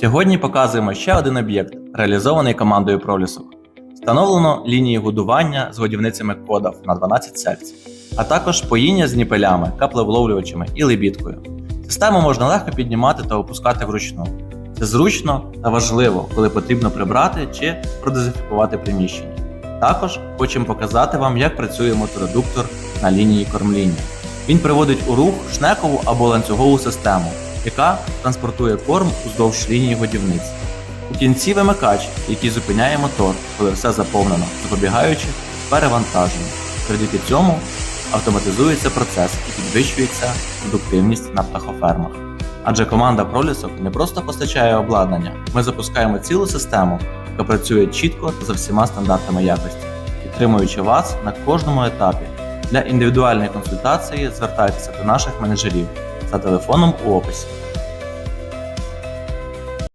Сьогодні показуємо ще один об'єкт, реалізований командою Пролісок. Встановлено лінії годування з годівницями кодав на 12 секцій, а також поїння з ніпелями, каплевловлювачами і лебідкою. Систему можна легко піднімати та опускати вручну. Це зручно та важливо, коли потрібно прибрати чи продезінфікувати приміщення. Також хочемо показати вам, як працює моторедуктор на лінії кормління. Він приводить у рух шнекову або ланцюгову систему, яка транспортує корм уздовж лінії годівниць. У кінці вимикач, який зупиняє мотор, коли все заповнено, запобігаючи перевантаженню. Завдяки цьому автоматизується процес і підвищується продуктивність на птахофермах. Адже команда пролісок не просто постачає обладнання, ми запускаємо цілу систему, яка працює чітко за всіма стандартами якості, підтримуючи вас на кожному етапі. Для індивідуальної консультації звертайтеся до наших менеджерів за телефоном у описі.